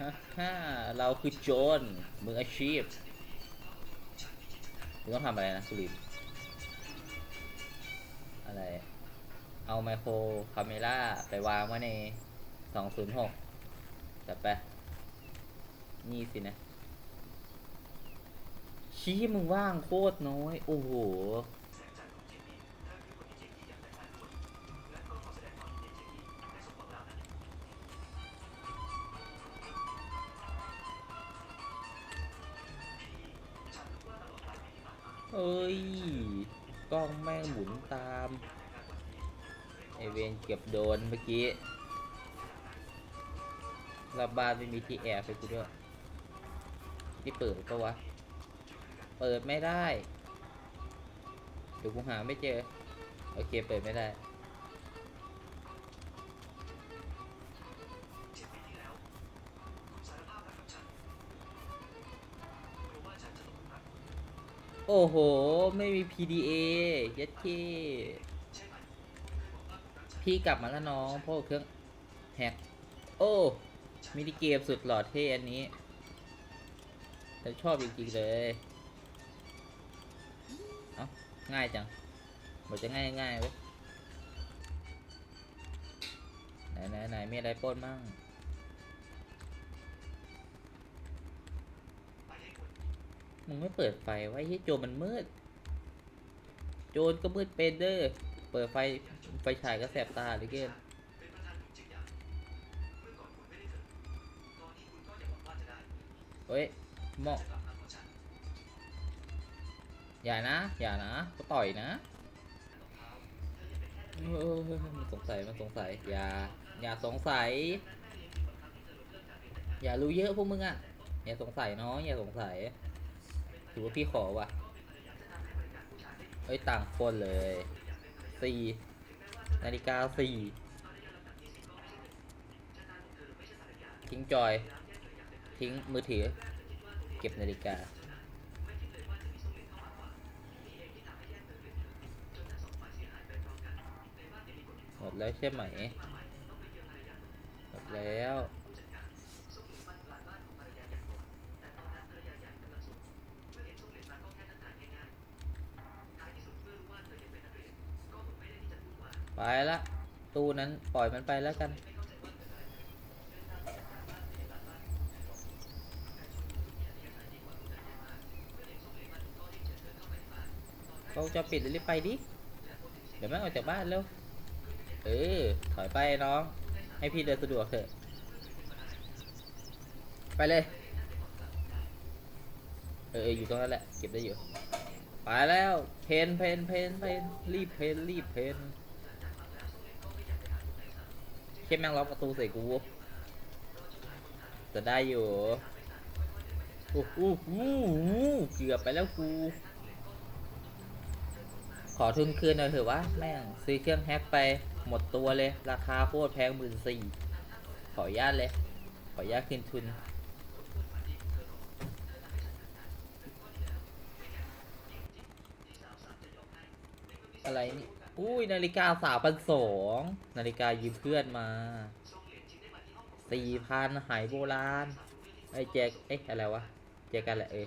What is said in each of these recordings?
ฮ่าฮ่าเราคือโจรมืออาชีพมึงต้องทำอะไรนะสุรินอะไร เอาไมโครคาเมล่าไปวางไว้ใน 206จัดไป นี่สินะ ชี้มึงว่างโคตรน้อย โอ้โห เอ้ย กล้องแม่งหมุนตาม ไอเวนเก็บโดนเมื่อกี้รับบ้านไม่มีที่แอบไปกูด้วย ที่เปิดก็วะ เปิดไม่ได้ เดี๋ยวกูหาไม่เจอ โอเค เปิดไม่ได้ โอ้โห ไม่มี PDA ยัดเคพี่กลับมาแล้วน้องเพราะว่าเครื่องแฮกโอ้มินิเกมสุดหล่อเท่อันนี้ฉันชอบจริงๆเลยเอ้าง่ายจังบอกจะง่ายง่ายเว้ยไหนไหนไหนมีอะไรป้นมั่ง มึงไม่เปิดไฟไว้ที่โจมันมืด โจรก็มืดเป็นเด้อเปิดไฟไฟฉายก็แสบตาเลยเกินเฮ้ยเหมาะอย่านะ อย่านะก็ต่อยนะมันสงสัย มันสงสัย อย่า อย่าสงสัย อย่ารู้เยอะพวกมึงอะ อย่าสงสัยเนาะอย่าสงสัย ถือว่าพี่ขอว่ะเอ้ยต่างคนเลยสี่นาฬิกาสี่ทิ้งจอย ทิ้งมือถือ เก็บนาฬิกา หมดแล้วใช่ไหม หมดแล้ว ไป ละตู้นั้นปล่อยมันไปแล้วกัน เขาจะปิดหรือรีบไปดิ เดี๋ยวแม่งออกจากบ้านแล้ว เออ ถอยไปน้อง ให้พี่เดินสะดวกเถอะ ไปเลยเออเอออยู่ตรงนั้นแหละ เก็บได้อยู่ ไปแล้ว เพนเพนเพนเพนรีบเพนรีบเพน เข้มแม่งล็อกประตูใส่กูจะได้อยู่โอ้โหเกือบไปแล้วกู ขอทุนคืนหน่อยเถอะวะแม่งซื้อเครื่องแฮกไปหมดตัวเลย ราคาโคตรแพงหมื่นสี่ขออนุญาตเลย ขออนุญาตคืนทุน อะไรนี่ อุ้ยนาฬิกาสามพันสองนาฬิกายืมเพื่อนมาสี่พันหายโบราณ ไอ้แจกเอ๊ะอะไรวะแจกกันแหละเออ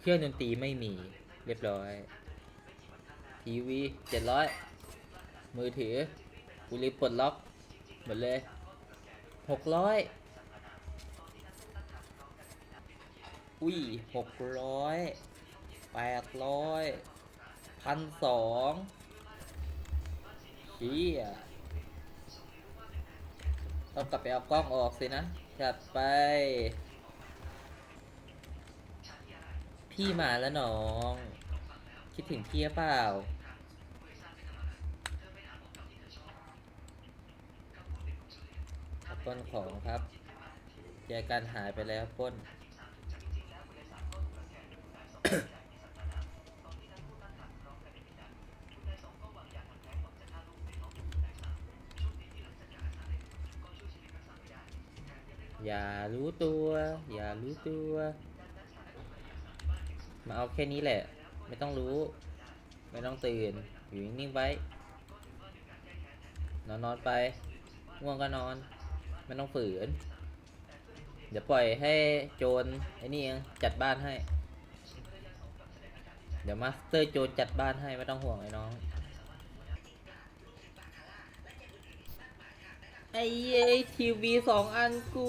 เครื่องดนตรีไม่มี เรียบร้อย ทีวีเจ็ดร้อยมือถือกูรีบปลดล็อกหมดเลยหกร้อยอุ้ยหกร้อยแปดร้อยพันสอง เชี่ยต้องกลับไปเอากล้องออกสินะ จัดไป พี่มาแล้วน้อง คิดถึงพี่เปล่า ป้นของครับ แจกันหายไปแล้วป้น อย่ารู้ ตัว อย่ารู้ตัว มาเอาแค่นี้แหละ ไม่ต้องรู้ ไม่ต้องตื่น อยู่นิ่งๆไว้ นอนนอนไป ง่วงก็นอน ไม่ต้องฝืน เดี๋ยวปล่อยให้โจรไอ้นี่เองจัดบ้านให้ เดี๋ยวมาสเตอร์โจรจัดบ้านให้ไม่ต้องห่วงไอ้น้อง ไอ้เย้ทีวีสองอันกู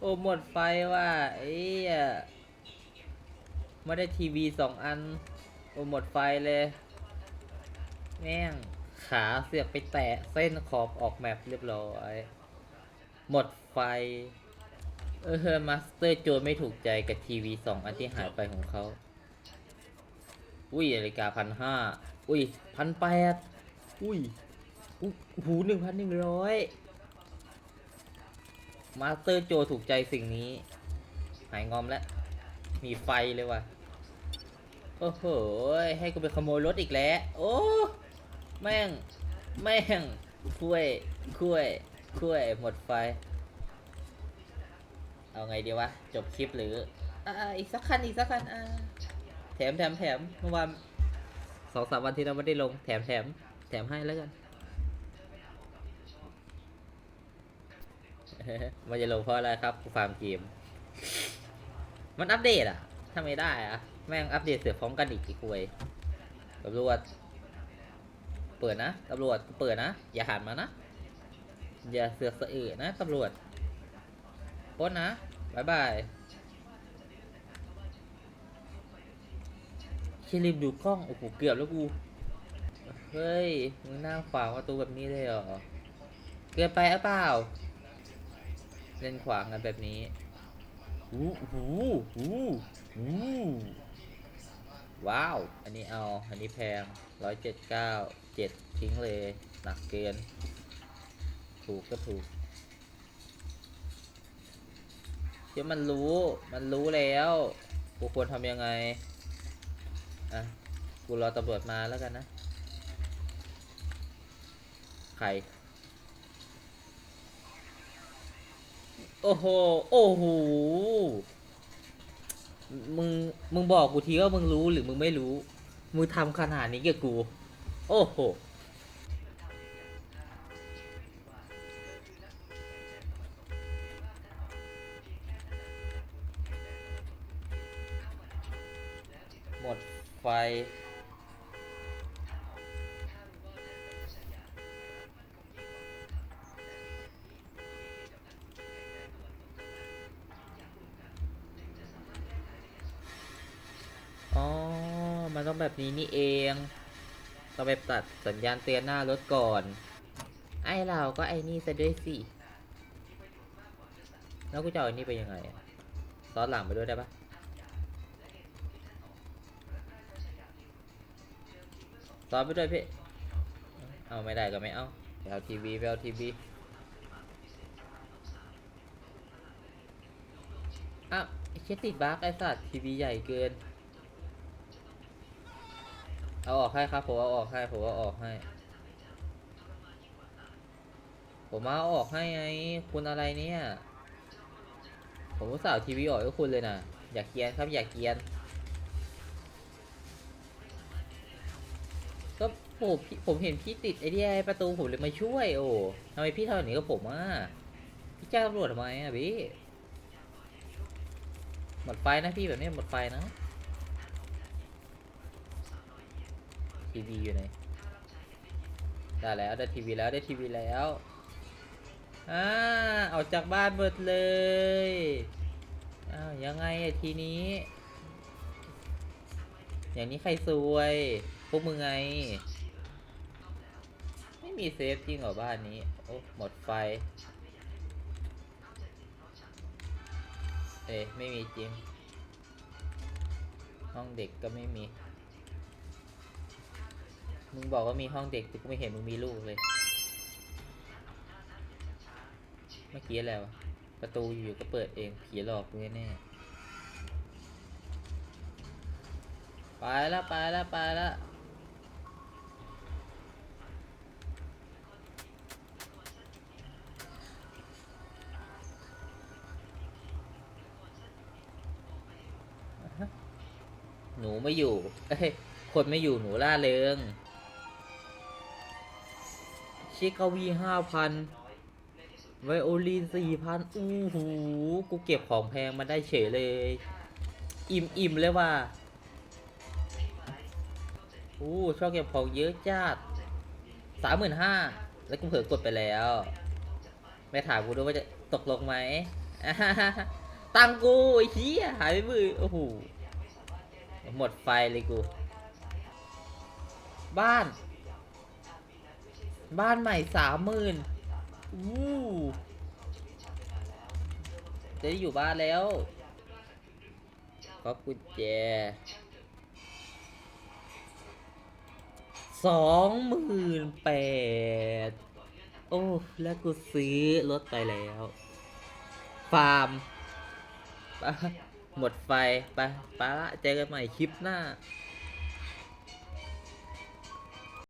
โอ้หมดไฟว่ะไอ้ไม่ได้ทีวีสองอัน โอ้หมดไฟเลย แม่ง ขาเสือกไปแตะเส้นขอบออกแมปเรียบร้อย หมดไฟ เออมาสเตอร์โจไม่ถูกใจกับทีวีสองอันที่หายไปของเขา อุ้ยนาฬิกาพันห้า อุ้ยพันแปดอุ้ย หูหนึ่งพันหนึ่งร้อยมาสเตอร์โจถูกใจสิ่งนี้ หายงอมแล้ว มีไฟเลยว่ะ โอ้โห ให้กูไปขโมยรถอีกแล้ว โอ้ แม่ง แม่งคุ้ยคุ้ยคุ้ยหมดไฟ เอาไงดีวะ จบคลิปหรือ อ่าอีกสักคัน อีกสักคัน อ่า แถมแถมแถมเมื่อวานสองสามวันที่เราไม่ได้ลง แถมแถมแถมให้แล้วกัน มันจะลงเพราะอะไรครับฟาร์มเกม มันอัปเดตอะทำไม่ได้อะ แม่งอัปเดตเสือพร้อมกันอีกกี่คุยตำรวจ เปิดนะตำรวจเปิดนะ อย่าหันมานะ อย่าเสือกสะอือนะตำรวจป้นนะบายบายเชลืมดูกล้อง โอ้โห เกือบแล้วกู เฮ้ย มึงนั่งขวางประตูแบบนี้เลยเหรอ เกินไปหรือเปล่า เล่นขวางกันแบบนี้อู้หูหูหูว้าว อันนี้เอา อันนี้แพงร้อยเจ็ดเก้าเจ็ดทิ้งเลย หนักเกิน ถูกก็ถูก เดี๋ยวมันรู้ มันรู้แล้ว กูควรทำยังไง อะ กูรอตำรวจมาแล้วกันนะ ใคร โอ้โห โอ้โห มึง มึงบอกกูทีว่ามึงรู้หรือมึงไม่รู้ มึงทำขนาดนี้กับกู โอ้โห หมดไฟ มันต้องแบบนี้นี่เองต้องไปตัดสัญญาณเตือนหน้ารถก่อน ไอ้เราก็ไอ้นี่ซะด้วยสิ แล้วกูจะเอาอ้นี่ไปยังไงซ้อนหลังไปด้วยได้ปะซ้อนไปด้วยพี่ เอาไม่ได้ก็ไม่เอาไปเอาทีวีไปเอาทีวีอ้าวไอ้เช็ดติดบั๊กไอ้สัตว์ทีวีใหญ่เกิน เอาออกให้ครับผมเอาออกให้ผมเอาออกให้ ผมเอาออกให้ไงคุณอะไรเนี่ย ผมอุตส่าห์เอาทีวีออกให้คุณเลยนะอยากเกียนครับอยากเกียนก็โหพี่ผมเห็นพี่ติดไอ้ที่ไอ้ประตูผมเลยมาช่วย โอ้ทำไมพี่ทำแบบนี้กับผมอะพี่แจ้งตำรวจทำไมอะพี่หมดไฟนะพี่แบบนี้หมดไฟนะ ทีวีอยู่ไหนได้แล้วได้ทีวีแล้วได้ทีวีแล้วอ่าออกจากบ้านหมดเลยอ้าวยังไงอะทีนี้ อย่างนี้ใครซวย พวกมึงไง ไม่มีเซฟจริงเหรอบ้านนี้ โอ้หมดไฟ เอ้ยไม่มีจริง ห้องเด็กก็ไม่มี มึงบอกว่ามีห้องเด็กแต่กูไม่เห็นมึงมีลูกเลย เมื่อกี้อะไรวะ ประตูอยู่ๆก็เปิดเอง ผีหลอกกูแน่ไปแล้วไปแล้วไปแล้วหนูไม่อยู่ เอ้ย คนไม่อยู่หนูล่าเริง ชิคาวีห้าพันไวโอลินสี่พันอู้หูกูเก็บของแพงมาได้เฉยเลย อิ่มอิ่มเลยว่ะอู้ชอบเก็บของเยอะจัดสามหมื่นห้าแล้วกูเผลอกดไปแล้ว ไม่ถามกูด้วยว่าจะตกลงไหมอ่าฮ่าฮ่าฮ่าตังกูไอ้เหี้ยหายไปมือโอ้โหหมดไฟเลยกู บ้าน บ้านใหม่สามหมื่นอู้จะได้อยู่บ้านแล้วก็กุญแจสองหมื่นแปดโอ้ แล้วกูซื้อรถไปแล้ว ฟาร์มหมดไฟ ไปไปละเจอกันใหม่คลิปหน้า